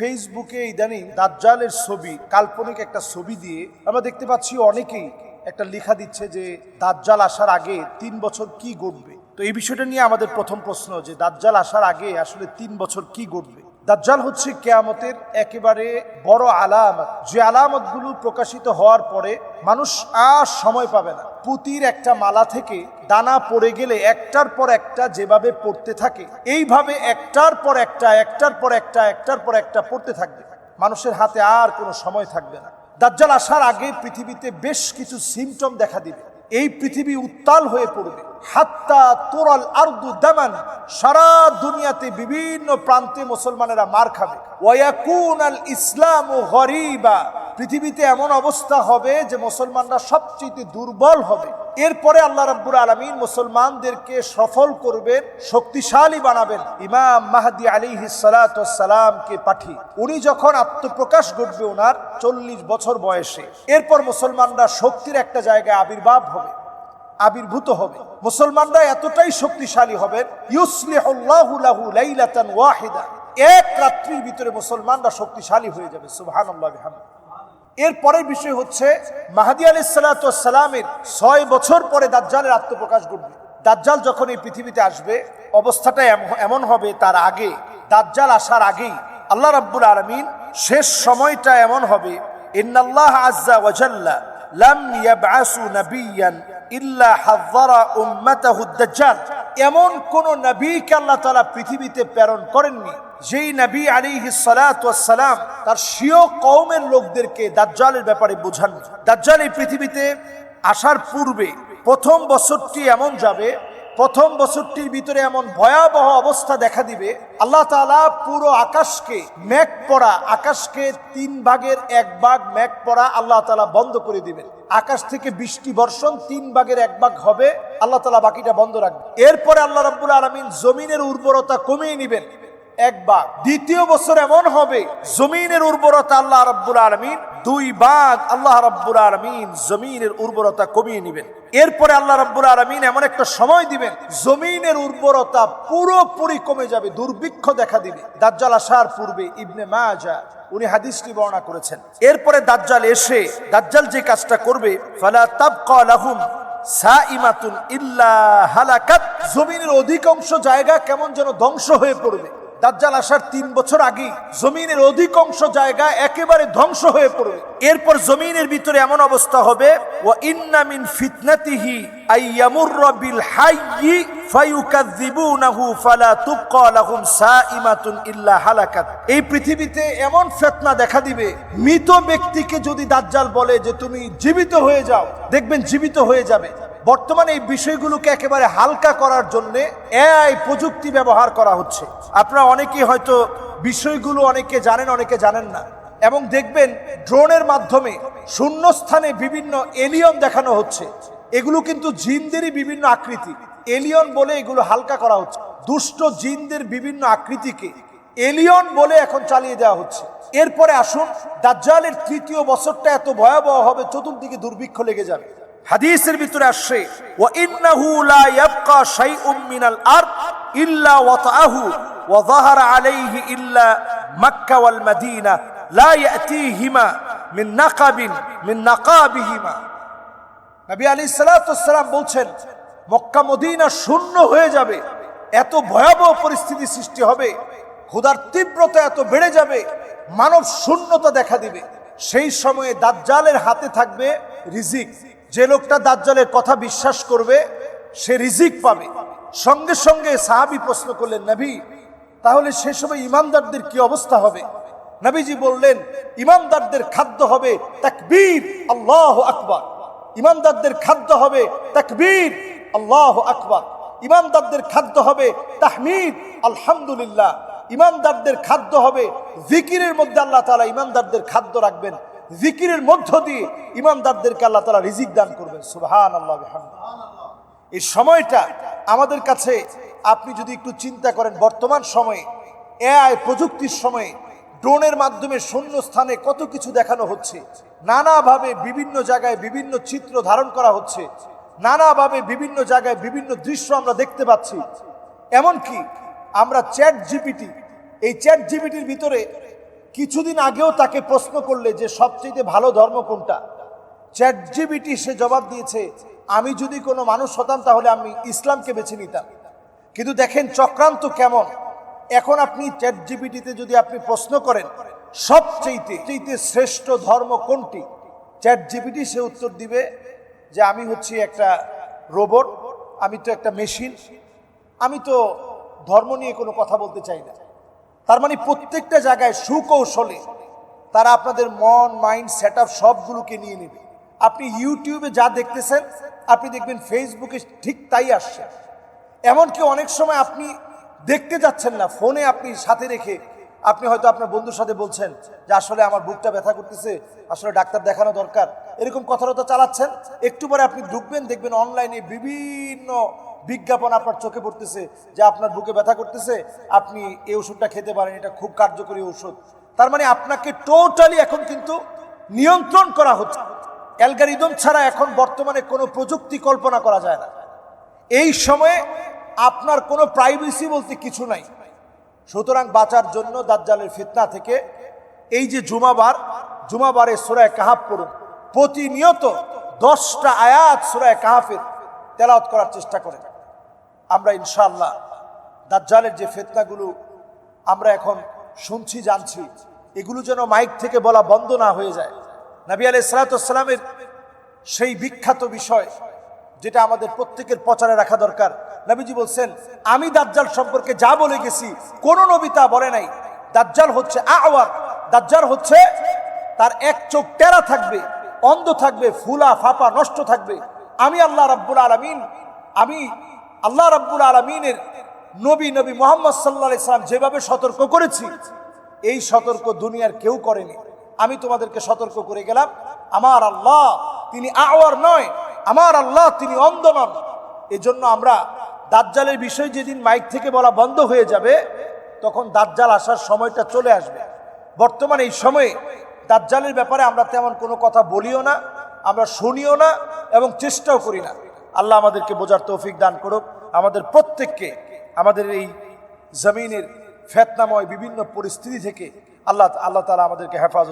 ফেসবুকে ইদানিং দাজ্জালের ছবি, কাল্পনিক একটা ছবি দিয়ে আমরা দেখতে পাচ্ছি অনেকেই একটা লেখা দিচ্ছে যে দাজ্জাল আসার আগে তিন বছর কি ঘটবে? তো এই বিষয়টা নিয়ে আমাদের প্রথম প্রশ্ন যে দাজ্জাল আসার আগে আসলে তিন বছর কি ঘটবে? দাজ্জাল হচ্ছে কেয়ামতের একেবারে বড় আলামত। যে আলামতগুলো প্রকাশিত হওয়ার পরে মানুষ আর সময় পাবে না। পুতির একটা মালা থেকে দানা পড়ে গেলে একটার পর একটা যেভাবে পড়তে থাকে, এইভাবে একটার পর একটা, একটার পর একটা, একটার পর একটা পড়তে থাকবে। মানুষের হাতে আর কোনো সময় থাকবে না। দাজ্জাল আসার আগে পৃথিবীতে বেশ কিছু সিমটম দেখা দিবে। এই পৃথিবী উত্তাল হয়ে পড়বে। হাত্তা তোরাল আরদু দামান, সারা দুনিয়াতে বিভিন্ন প্রান্তে মুসলমানেরা মার খাবে। ওয়াকুন আল ইসলাম ও গরিবা পৃথিবীতে এমন অবস্থা হবে যে মুসলমানরা সবচেয়ে দুর্বল হবে। এরপরে আল্লাহ রাব্বুর আলমিন মুসলমানদেরকে সফল করবেন, শক্তিশালী বানাবেন। ইমাম মাহাদি আলী সালামকে পাঠিয়ে উনি যখন আত্মপ্রকাশ ঘটবে ওনার চল্লিশ বছর বয়সে, এরপর মুসলমানরা শক্তির একটা জায়গায় আবির্ভাব হবে, আবির্ভূত হবে। মুসলমানরা এতটাই শক্তিশালী হবেন লাইলাতান ওয়াহিদা। এক রাত্রির ভিতরে মুসলমানরা শক্তিশালী হয়ে যাবে বিহামদিহি। এর পরের বিষয় হচ্ছে, মাহাদি আলি সালামের ছয় বছর পরে দাজ্জালের আত্মপ্রকাশ ঘটবে। দাজ্জাল যখন এই পৃথিবীতে আসবে, অবস্থাটা এম- এমন হবে তার আগে, দাজ্জাল আসার আগেই আল্লাহ রাব্বুল আলমিন শেষ সময়টা এমন হবে ওয়াজাল্লা এমন কোন নবীকে আল্লাহ তাআলা পৃথিবীতে প্রেরণ করেননি। যেই নবী সালাতু সালাম তার স্বীয় কওমের লোকদেরকে দাজ্জালের ব্যাপারে বোঝান। দাজ্জাল এই পৃথিবীতে আসার পূর্বে প্রথম বছরটি এমন যাবে, প্রথম বছরটির ভিতরে এমন ভয়াবহ অবস্থা দেখা দিবে, আল্লাহ পুরো আকাশকে মেঘ পড়া আকাশকে তিন ভাগের এক ভাগ মেঘ পড়া আল্লাহ তালা বন্ধ করে দিবেন। আকাশ থেকে বৃষ্টি বর্ষণ তিন ভাগের এক ভাগ হবে, আল্লাহ তাআলা বাকিটা বন্ধ রাখবে এরপরে আল্লাহ রাব্বুল আলামিন জমিনের উর্বরতা কমিয়ে নেবেন। এক ভাগ দ্বিতীয় বছর এমন হবে, জমিনের উর্বরতা আল্লাহ রাব্বুল আলমিন, দুই ভাগ আল্লাহ রাব্বুল আলমিন জমিনের উর্বরতা কমিয়ে নেবেন। এরপরে আল্লাহ রাব্বুল আলমিন এমন একটা সময় দিবেন, জমিনের উর্বরতা পুরোপুরি কমে যাবে, দুর্ভিক্ষ দেখা দিবে। দাজ্জাল আসার পূর্বে ইবনে মাজা উনি হাদিসটি বর্ণনা করেছেন। এরপরে দাজ্জাল এসে, দাজ্জাল যে কাজটা করবে, ফালা তাবকা লাহুম সাইমাতুন ইল্লা হালাকাত। জমিনের অধিকাংশ জায়গা কেমন যেন ধ্বংস হয়ে পড়বে। দাজ্জাল আসার তিন বছর আগে জমিনের অধিকাংশ জায়গা একেবারে ধ্বংস হয়ে পড়বে। এরপর জমিনের ভিতরে এমন অবস্থা হবে ও ইন্নামিন ফিতনাতিহি এই পৃথিবীতে এমন ফিতনা দেখা দিবে, মৃত ব্যক্তিকে যদি দাজ্জাল বলে যে তুমি জীবিত হয়ে যাও, দেখবেন জীবিত হয়ে যাবে। বর্তমানে এই বিষয়গুলোকে একেবারে হালকা করার জন্য এআই প্রযুক্তি ব্যবহার করা হচ্ছে। আপনারা অনেকেই হয়তো বিষয়গুলো অনেকে জানেন অনেকে জানেন না। এবং দেখবেন ড্রোনের মাধ্যমে শূন্যস্থানে বিভিন্ন এলিয়ন দেখানো হচ্ছে। এগুলো কিন্তু জিনদেরই বিভিন্ন আকৃতি। এলিয়ন বলে এগুলো হালকা করা হচ্ছে। দুষ্ট জিনদের বিভিন্ন আকৃতিকে এলিয়ন বলে এখন চালিয়ে দেওয়া হচ্ছে। এরপরে আসুন, দাজ্জালের তৃতীয় বছরটা এত ভয়াবহ হবে, চতুর্দিকে দুর্ভিক্ষ লেগে যাবে। হাদিসের ভিতরে আসছে, ওয়া ইন্নাহু লা ইয়াবকা শাইউম মিনাল আরদ ইল্লা ওয়াতাহু ওয়া যাহারা আলাইহি ইল্লা মক্কা ওয়াল মদিনা, লা ইয়াতিহিমা মিন নাকাবিন মিন নাকাবিহিমা। নবী আলাইহিস সালাতু সালাম বলছেন, মক্কা, মদিনা শূন্য হয়ে যাবে, এত ভয়াবহ পরিস্থিতি সৃষ্টি হবে, ক্ষুধার তীব্রতা এত বেড়ে যাবে, মানব শূন্যতা দেখা দিবে। সেই সময়ে দাজ্জালের হাতে থাকবে রিজিক। যে লোকটা দাজ্জালের কথা বিশ্বাস করবে, সে রিজিক পাবে। সঙ্গে সঙ্গে সাহাবি প্রশ্ন করলেন, নবী, তাহলে সে সময় ইমানদারদের কি অবস্থা হবে? নবীজি বললেন, ইমানদারদের খাদ্য হবে তাকবীর, আল্লাহ আকবার। ইমানদারদের খাদ্য হবে তাকবীর, আল্লাহ আকবার। ইমানদারদের খাদ্য হবে তাহমিদ, আলহামদুলিল্লাহ। ইমানদারদের খাদ্য হবে জিকিরের মধ্যে আল্লাহ তাআলা ইমানদারদের খাদ্য রাখবেন। জিকিরের মধ্য দিয়ে ইমানদারদেরকে আল্লাহ তাআলা রিজিক দান করবেন। সুবহান আল্লাহ এই সময়টা আমাদের কাছে আপনি যদি একটু চিন্তা করেন, বর্তমান সময়ে এআই প্রযুক্তির সময়ে ড্রোনের মাধ্যমে শূন্য স্থানে কত কিছু দেখানো হচ্ছে, নানাভাবে বিভিন্ন জায়গায় বিভিন্ন চিত্র ধারণ করা হচ্ছে, নানাভাবে বিভিন্ন জায়গায় বিভিন্ন দৃশ্য আমরা দেখতে পাচ্ছি। এমনকি আমরা চ্যাট জিপিটি, এই চ্যাট জিপিটির ভিতরে কিছুদিন আগেও তাকে প্রশ্ন করলে যে সবচেয়ে ভালো ধর্ম কোনটা? চ্যাট জিবিটি সে জবাব দিয়েছে, আমি যদি কোনো মানুষ হতাম তাহলে আমি ইসলামকে বেছে নিতাম। কিন্তু দেখেন চক্রান্ত কেমন। এখন আপনি চ্যাট জিবিটিতে যদি আপনি প্রশ্ন করেন, সবচেয়েতে চাইতে শ্রেষ্ঠ ধর্ম কোনটি? চ্যাট জিবিটি সে উত্তর দিবে যে, আমি হচ্ছি একটা রোবট, আমি তো একটা মেশিন, আমি তো ধর্ম নিয়ে কোনো কথা বলতে চাই না। তার মানে প্রত্যেকটা জায়গায় সুকৌশলে তারা আপনাদের মন, মাইন্ড সেট সবগুলোকে নিয়ে নেবে। আপনি ইউটিউবে যা দেখতেছেন, আপনি দেখবেন ফেসবুকে ঠিক তাই আসছে। এমনকি অনেক সময় আপনি দেখতে যাচ্ছেন না, ফোনে আপনি সাথে রেখে আপনি হয়তো আপনার বন্ধুর সাথে বলছেন যে আসলে আমার বুকটা ব্যথা করতেছে, আসলে ডাক্তার দেখানো দরকার। এরকম কথাবার্তা চালাচ্ছেন। একটু পরে আপনি ঢুকবেন, দেখবেন অনলাইনে বিভিন্ন বিজ্ঞাপন আপনার চোখে পড়তেছে যে আপনার বুকে ব্যথা করতেছে, আপনি এই ওষুধটা খেতে পারেন, এটা খুব কার্যকরী ওষুধ। তার মানে আপনাকে টোটালি এখন কিন্তু নিয়ন্ত্রণ করা হচ্ছে। অ্যালগারিদম ছাড়া এখন বর্তমানে কোনো প্রযুক্তি কল্পনা করা যায় না। এই সময়ে আপনার কোনো প্রাইভেসি বলতে কিছু নাই। সুতরাং বাঁচার জন্য দাজ্জালের ফিতনা থেকে এই যে জুমাবার, জুমাবারে সুরায় কাহাব পড়ুন, প্রতিনিয়ত দশটা আয়াত সুরায় কাহাফের তেলাওয়াত করার চেষ্টা করে আমরা ইনশাল্লাহ দাজ্জালের যে ফেতনাগুলো আমরা এখন শুনছি, জানছি, এগুলো যেন মাইক থেকে বলা বন্ধ না হয়ে যায়। নবী আলাই সালাতামের সেই বিখ্যাত বিষয় যেটা আমাদের প্রত্যেকের প্রচারে রাখা দরকার। নবীজি বলছেন, আমি দাজ্জাল সম্পর্কে যা বলে গেছি, কোন নবী তা বলে নাই। দাজ্জাল হচ্ছে আওয়ার, দাজ্জাল হচ্ছে তার এক চোখ টেরা থাকবে, অন্ধ থাকবে, ফুলা, ফাপা, নষ্ট থাকবে। আমি আল্লাহ রাব্বুল আলমিন, আমি আল্লাহ রাব্বুল আলমিনের নবী নবী মোহাম্মদ সাল্লা ইসলাম যেভাবে সতর্ক করেছি, এই সতর্ক দুনিয়ার কেউ করেনি। আমি তোমাদেরকে সতর্ক করে গেলাম। আমার আল্লাহ, তিনি আওয়ার নয় আমার আল্লাহ, তিনি অন্ধ নন এজন্য আমরা দাজ্জালের বিষয় যেদিন মাইক থেকে বলা বন্ধ হয়ে যাবে, তখন দাজ্জাল আসার সময়টা চলে আসবে। বর্তমানে এই সময়ে দাজ্জালের ব্যাপারে আমরা তেমন কোনো কথা বলিও না, আমরা শুনিও না এবং চেষ্টাও করি না। আল্লাহ আমাদেরকে বোঝার তৌফিক দান করুক। আমাদের প্রত্যেককে আমাদের এই জমিনের ফেতনাময় বিভিন্ন পরিস্থিতি থেকে আল্লাহ আল্লাহ তালা আমাদেরকে হেফাজত